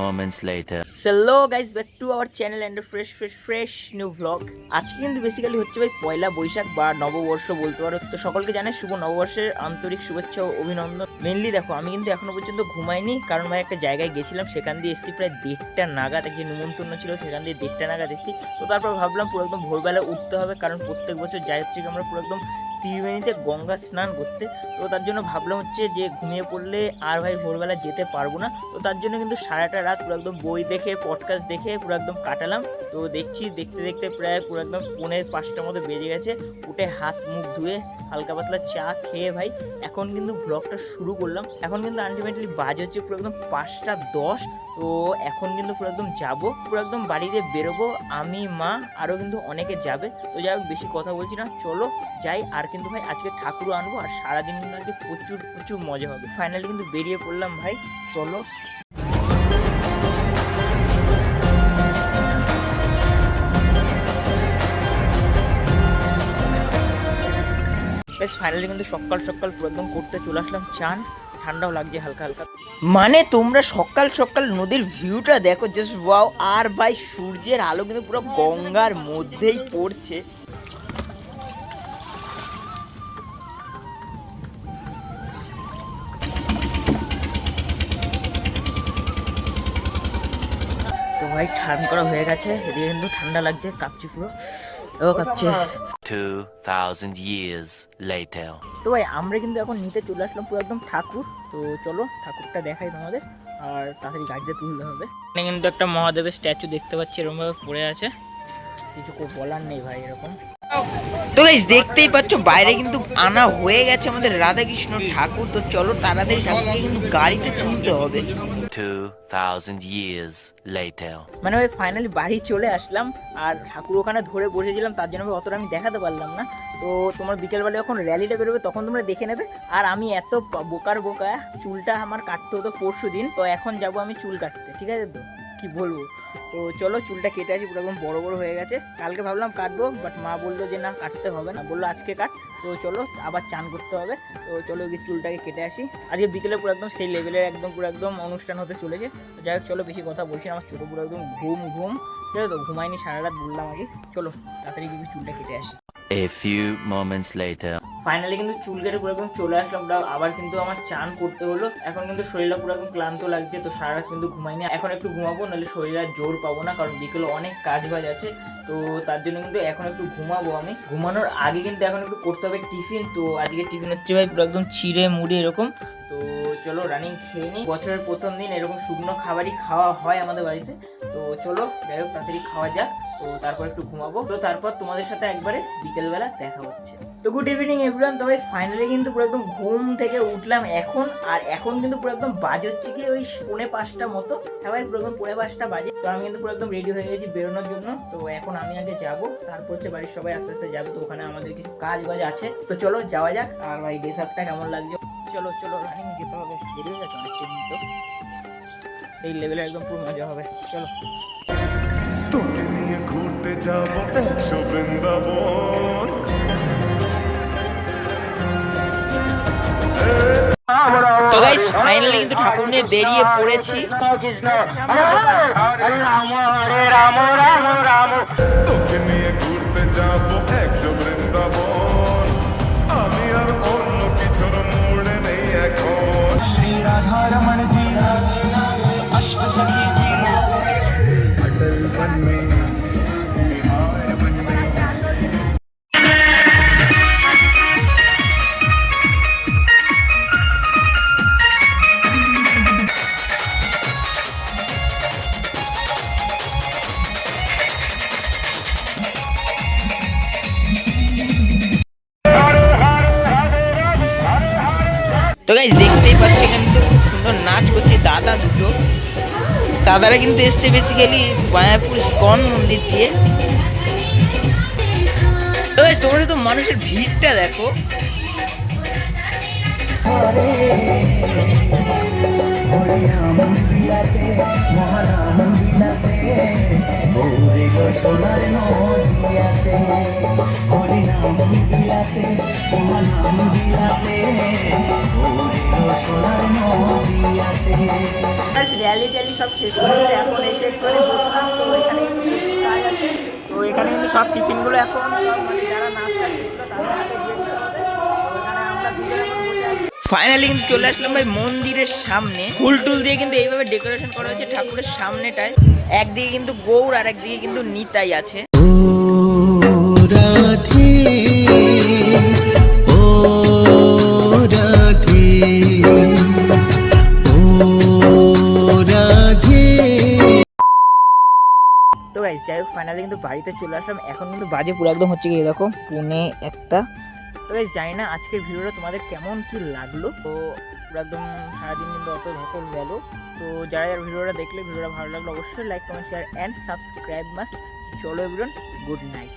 moments later. Hello hello guys back to our channel and fresh fresh fresh new vlog আজকে কিন্তু basically হচ্ছে ভাই পয়লা বৈশাখ বা নববর্ষ বলতে পারো। তো সকলকে জানাই শুভ নববর্ষের আন্তরিক শুভেচ্ছা ও অভিনন্দন। মেনলি দেখো, আমি কিন্তু এখনও পর্যন্ত ঘুমাইনি, কারণ ভাই একটা জায়গায় গেছিলাম, সেখান দিয়ে এসেছি প্রায় দেড়টা নাগাদ। এক যে নিমন্ত্রণ ছিল, সেখান দিয়ে দেড়টা নাগাদ এসেছি। তো তারপর ভাবলাম পুরো একদম ভোরবেলা উঠতে হবে, কারণ প্রত্যেক বছর যাই হচ্ছে আমরা পুরো একদম ত্রিবেণীতে গঙ্গা স্নান করতে, তো তার জন্য ভাবলাম হচ্ছে যে ঘুমিয়ে পড়লে আর ভাই ভোরবেলা যেতে পারব না, তো তার জন্য কিন্তু সারাটা রাত পুরো একদম বই দেখে পডকাস্ট দেখে পুরো একদম কাটালাম, তো দেখছি দেখতে দেখতে প্রায় পুরো একদম পনেরো পাঁচটার মতো বেজে গেছে, উঠে হাত মুখ ধুয়ে হালকা পাতলা চা খেয়ে ভাই এখন কিন্তু ব্লগটা শুরু করলাম, এখন কিন্তু আলটিমেটলি বাজ হচ্ছে পুরো একদম পাঁচটা দশ তো এখন কিন্তু পুরো একদম যাব, পুরো একদম বাড়িতে বেরোবো, আমি, মা, আরও কিন্তু অনেকে যাবে। তো যাই হোক, বেশি কথা বলছি না, চলো যাই। আর কিন্তু ভাই, আজকে ঠাকুরও আনব, আর সারাদিন কিন্তু আজকে প্রচুর প্রচুর মজা হবে। ফাইনালি কিন্তু বেরিয়ে পড়লাম ভাই, চলো। ফাইনালি কিন্তু সকাল সকাল পুরো একদম করতে চলে আসলাম চান। ঠান্ডাও লাগছে হালকা হালকা। মানে তোমরা সকাল সকাল নদীর ভিউটা দেখো জাস্ট ওয়াও আর ভাই সূর্যের আলো কিন্তু পুরো গঙ্গার মধ্যেই পড়ছে। তো ভাই ঠান করা হয়ে গেছে এদিকে কিন্তু ঠান্ডা লাগছে কাঁপছি পুরো। ও কাঁপছে 2,000 years later. তো ভাই আমরা কিন্তু এখন নিতে চলে আসলাম পুরো একদম ঠাকুর। তো চলো ঠাকুরটা দেখাই তোমাদের আর তাড়াতাড়ি গাড়িতে তুলতে হবে। এখানে কিন্তু একটা মহাদেবের স্ট্যাচু দেখতে পাচ্ছি এরকমভাবে পড়ে আছে। কিছু বলার নেই ভাই এরকম। তো গাইস দেখতেই পাচ্ছ বাইরে কিন্তু আনা হয়ে গেছে আমাদের রাধাকৃষ্ণ ঠাকুর। তো চলো তাড়াতাড়ি ঠাকুরকে কিন্তু গাড়িতে তুলতে হবে। 2,000 years later. মানে ভাই ফাইনালি বাড়ি চলে আসলাম আর ঠাকুর ওখানে ধরে বসেছিলাম তার জন্য অতটা আমি দেখাতে পারলাম না। তো তোমার বিকেলবেলা যখন র্যালিটা বেরোবে তখন তোমরা দেখে নেবে। আর আমি এত বোকার বোকা চুলটা আমার কাটতে হতো পরশু দিন তো এখন যাব আমি চুল কাটতে ঠিক আছে তো? কি বলব? তো চলো চুলটা কেটে আসি, পুরো একদম বড় বড় হয়ে গেছে। কালকে ভাবলাম কাটবো বাট মা বলল যে না, কাটতে হবে না। বলল আজকে কাট। তো চলো, আবার চান করতে হবে। তো চলো গিয়ে চুলটাকে কেটে আসি। আজকে বিকেলে পুরো একদম সেই লেভেলের একদম পুরো একদম অনুষ্ঠান হতে চলেছে। যাই হোক, চলো বেশি কথা বলছি আমার ছোটো পুরো একদম ঘুম ঘুম। ঠিক আছে তো, ঘুমাইনি সারা রাত বললাম আগে। চলো, তাড়াতাড়ি গিয়ে চুলটা কেটে আসি। A few moments later. Finally কিন্তু চুল কেটে পুরো একদম চলে আসলাম। আবার কিন্তু আমার চান করতে হলো। এখন কিন্তু শরীরটা পুরো একদম ক্লান্ত লাগছে, তো সারা রাত কিন্তু ঘুমাইনি এখন একটু ঘুমাবো, নাহলে শরীরে আর জোর পাবো না, কারণ বিকেলে অনেক কাজ বাজ আছে। তো তার জন্য কিন্তু এখন একটু ঘুমাবো আমি। ঘুমানোর আগে কিন্তু এখন একটু করতে হবে টিফিন। তো আজকে টিফিন হচ্ছে ভাই পুরো একদম চিড়ে মুড়ি এরকম। তো চলো রানিং খেয়ে নিই। বছরের প্রথম দিন এরকম শুকনো খাবারই খাওয়া হয় আমাদের বাড়িতে। তো চলো, যাই হোক, তাড়াতাড়ি খাওয়া যাক। তো তারপর একটু ঘুমাবো। তো তারপর তোমাদের সাথে একবারে বিকেলবেলা দেখা হচ্ছে। তো গুড ইভিনিং এভরিওয়ান তবে ফাইনালি কিন্তু পুরো একদম ঘুম থেকে উঠলাম এখন। আর এখন কিন্তু পুরো একদম বাজে হচ্ছে কি ওই পৌনে পাঁচটা মতো। হ্যাঁ ভাই, পুরো একদম পৌনে পাঁচটা বাজে। তো আমি কিন্তু পুরো একদম রেডি হয়ে গেছি বেরোনোর জন্য। তো এখন আমি আগে যাব। তারপর হচ্ছে বাড়ির সবাই আস্তে আস্তে যাবে। তো ওখানে আমাদের কিছু কাজ বাজ আছে। তো চলো, যাওয়া যাক। আর ভাই ড্রেস আপটা কেমন লাগছে? চলো চলো রানিং যেতে হবে। দেরি হয়ে গেছে অনেকটা দিন তো সেই লেভেলে একদম পুরো মজা হবে। চলো। তোকে নিয়ে ঘুরতে যাব একশো বৃন্দাবন। তো গাইস ফাইনালি কিন্তু ঠাকুর নিয়ে বেরিয়ে পড়েছি। তোকে নিয়ে তো গাই দেখতেই পাচ্ছি কিন্তু সুন্দর নাচ করছে, দাদা দুটো। দাদারা কিন্তু এসছে বেসিক্যালি মায়াপুর স্কন মন্দির দিয়ে। তো গাইস তোমরা তো মানুষের ভিড়টা দেখো। সোনার র্যালি ট্যালি সব শেষ করে এখন এসে করে বসলাম। তো এখানে কাজ আছে। তো এখানে কিন্তু সব টিফিনগুলো এখন সব মানে যারা নাস্তা ফাইনালি কিন্তু চলে আসলাম ভাই মন্দিরের সামনে। ফুল টুল দিয়ে কিন্তু এইভাবে ডেকোরেশন করা হয়েছে ঠাকুরের সামনেটায়। একদিকে কিন্তু গৌর আর একদিকে কিন্তু নিতাই আছে। গাইজ যাই হোক ফাইনালি কিন্তু বাড়িতে চলে আসলাম। এখন কিন্তু বাজে পুরো একদম হচ্ছে কি দেখো, পুনে একটা। তো গাইজ জানি না আজকের ভিডিওটা তোমাদের কেমন কি লাগল। তো পুরো একদম সারাদিন কিন্তু অত ধকল গেল। তো যারা যারা ভিডিওটা দেখলে, ভিডিওটা ভালো লাগল অবশ্যই like comment share and subscribe must চলো এভরিওয়ান গুড নাইট